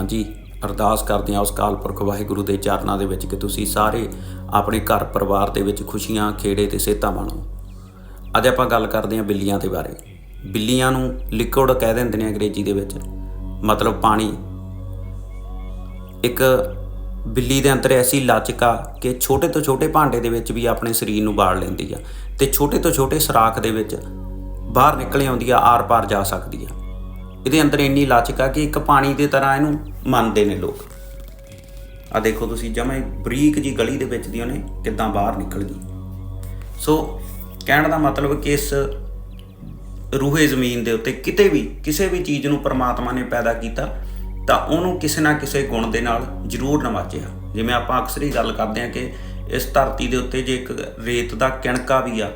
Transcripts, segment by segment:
ਹਾਂਜੀ, ਅਰਦਾਸ ਕਰਦੇ ਹਾਂ ਉਸ ਕਾਲ ਪੁਰਖ ਵਾਹਿਗੁਰੂ ਦੇ ਚਰਨਾਂ ਦੇ ਵਿੱਚ ਕਿ ਤੁਸੀਂ ਸਾਰੇ ਆਪਣੇ ਘਰ ਪਰਿਵਾਰ ਦੇ ਵਿੱਚ ਖੁਸ਼ੀਆਂ, ਖੇੜੇ ਤੇ ਸਿਹਤਾਂ ਮਾਣੋ। ਅੱਜ ਆਪਾਂ ਗੱਲ ਕਰਦੇ ਹਾਂ ਬਿੱਲੀਆਂ ਦੇ ਬਾਰੇ। ਬਿੱਲੀਆਂ ਨੂੰ ਲਿਕਵਿਡ ਕਹਿ ਦਿੰਦੇ ਨੇ ਅੰਗਰੇਜ਼ੀ ਦੇ ਵਿੱਚ। ਮਤਲਬ ਪਾਣੀ। ਇੱਕ ਬਿੱਲੀ ਦੇ ਅੰਦਰ ਐਸੀ ਲਚਕ ਆ ਕਿ ਛੋਟੇ ਤੋਂ ਛੋਟੇ ਭਾਂਡੇ ਦੇ ਵਿੱਚ ਵੀ ਆਪਣੇ ਸਰੀਰ ਨੂੰ ਬਾੜ ਲੈਂਦੀ ਆ ਤੇ ਛੋਟੇ ਤੋਂ ਛੋਟੇ ਸਰਾਖ ਦੇ ਵਿੱਚ ਬਾਹਰ ਨਿਕਲ ਆਉਂਦੀ ਆ ਆਰ-ਪਾਰ ਜਾ ਸਕਦੀ ਆ। ਇਹਦੇ ਅੰਦਰ ਇੰਨੀ ਲਚਕ ਆ ਕਿ ਇੱਕ ਪਾਣੀ ਦੇ ਤਰ੍ਹਾਂ ਇਹਨੂੰ ਮੰਨਦੇ ਨੇ ਲੋਕ। ਆ ਦੇਖੋ ਤੁਸੀਂ, ਜਮੇ ਬਰੀਕ ਜੀ ਗਲੀ ਦੇ ਵਿੱਚ ਦੀ ਉਹਨੇ ਕਿੱਦਾਂ ਬਾਹਰ ਨਿਕਲ ਗਈ। ਸੋ ਕਹਿਣ ਦਾ ਮਤਲਬ ਕਿ ਇਸ ਰੂਹੇ ਜ਼ਮੀਨ ਦੇ ਉੱਤੇ ਕਿਤੇ ਵੀ, ਕਿਸੇ ਵੀ ਚੀਜ਼ ਨੂੰ ਪਰਮਾਤਮਾ ਨੇ ਪੈਦਾ ਕੀਤਾ, ਤਾਂ ਉਹਨੂੰ ਕਿਸੇ ਨਾ ਕਿਸੇ ਗੁਣ ਦੇ ਨਾਲ ਜ਼ਰੂਰ ਨਵਾਜਿਆ। ਜਿਵੇਂ ਆਪਾਂ ਅਕਸਰ ਹੀ ਗੱਲ ਕਰਦੇ ਹਾਂ ਕਿ ਇਸ ਧਰਤੀ ਦੇ ਉੱਤੇ ਜੇ ਇੱਕ ਰੇਤ ਦਾ ਕਿਣਕਾ ਵੀ ਆ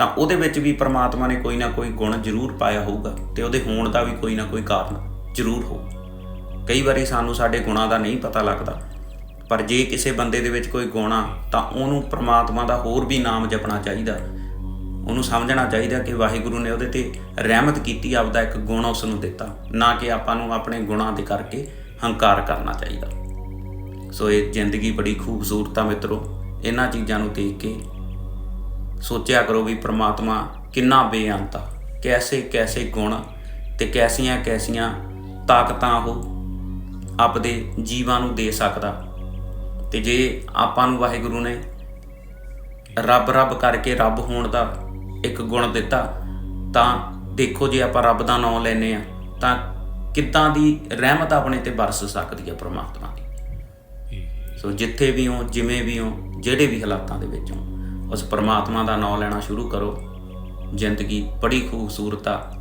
ਤਾਂ ਉਹਦੇ ਵਿੱਚ ਵੀ ਪ੍ਰਮਾਤਮਾ ਨੇ ਕੋਈ ਨਾ ਕੋਈ ਗੁਣ ਜ਼ਰੂਰ ਪਾਇਆ ਹੋਊਗਾ ਤੇ ਉਹਦੇ ਹੋਣ ਦਾ ਵੀ ਕੋਈ ਨਾ ਕੋਈ ਕਾਰਨ ਜ਼ਰੂਰ ਹੋਊ। ਕਈ ਵਾਰੀ ਸਾਨੂੰ ਸਾਡੇ ਗੁਣਾਂ ਦਾ ਨਹੀਂ ਪਤਾ ਲੱਗਦਾ, ਪਰ ਜੇ ਕਿਸੇ ਬੰਦੇ ਦੇ ਵਿੱਚ ਕੋਈ ਗੁਣ ਆ, ਤਾਂ ਉਹਨੂੰ ਪ੍ਰਮਾਤਮਾ ਦਾ ਹੋਰ ਵੀ ਨਾਮ ਜਪਣਾ ਚਾਹੀਦਾ। ਉਹਨੂੰ ਸਮਝਣਾ ਚਾਹੀਦਾ ਕਿ ਵਾਹਿਗੁਰੂ ਨੇ ਉਹਦੇ ਤੇ ਰਹਿਮਤ ਕੀਤੀ, ਆਪਦਾ ਇੱਕ ਗੁਣ ਉਸ ਨੂੰ ਦਿੱਤਾ, ਨਾ ਕਿ ਆਪਾਂ ਨੂੰ ਆਪਣੇ ਗੁਣਾਂ ਦੇ ਕਰਕੇ ਹੰਕਾਰ ਕਰਨਾ ਚਾਹੀਦਾ। ਸੋ ਇਹ ਜ਼ਿੰਦਗੀ ਬੜੀ ਖੂਬਸੂਰਤ ਆ ਮਿੱਤਰੋ, ਇਹਨਾਂ ਚੀਜ਼ਾਂ ਨੂੰ ਦੇਖ ਕੇ ਸੋਚਿਆ ਕਰੋ ਵੀ ਪ੍ਰਮਾਤਮਾ ਕਿੰਨਾ ਬੇਅੰਤ ਆ। ਕੈਸੇ ਕੈਸੇ ਗੁਣ ਤੇ ਕੈਸੀਆਂ ਕੈਸੀਆਂ ਤਾਕਤਾਂ ਉਹ ਆਪਦੇ ਜੀਵਾਂ ਨੂੰ ਦੇ ਸਕਦਾ। ਤੇ ਜੇ ਆਪਾਂ ਨੂੰ ਵਾਹਿਗੁਰੂ ਨੇ ਰੱਬ ਰੱਬ ਕਰਕੇ ਰੱਬ ਹੋਣ ਦਾ ਇੱਕ ਗੁਣ ਦਿੱਤਾ ਤਾਂ ਦੇਖੋ ਜੇ ਆਪਾਂ ਰੱਬ ਦਾ ਨਾਮ ਲੈਨੇ ਆ ਤਾਂ ਕਿੱਦਾਂ ਦੀ ਰਹਿਮਤ ਆਪਣੇ ਤੇ ਬਰਸ ਸਕਦੀ ਹੈ ਪ੍ਰਮਾਤਮਾ ਦੀ। ਸੋ ਜਿੱਥੇ ਵੀ ਹੋ ਜਿਵੇਂ ਵੀ ਹੋ ਜਿਹੜੇ ਵੀ ਹਾਲਾਤਾਂ ਦੇ ਵਿੱਚ ਹੋ ਉਸ ਪਰਮਾਤਮਾ ਦਾ ਨਾਮ ਲੈਣਾ ਸ਼ੁਰੂ ਕਰੋ। ਜ਼ਿੰਦਗੀ ਬੜੀ ਖੂਬਸੂਰਤ ਆ।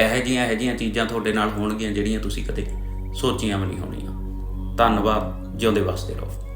ਇਹੋ ਜਿਹੀਆਂ ਇਹੋ ਜਿਹੀਆਂ ਚੀਜ਼ਾਂ ਤੁਹਾਡੇ ਨਾਲ ਹੋਣਗੀਆਂ ਜਿਹੜੀਆਂ ਤੁਸੀਂ ਕਦੇ ਸੋਚੀਆਂ ਵੀ ਨਹੀਂ ਹੋਣੀਆਂ। ਧੰਨਵਾਦ। ਜਿਉਂਦੇ ਵਸਦੇ ਰਹੋ।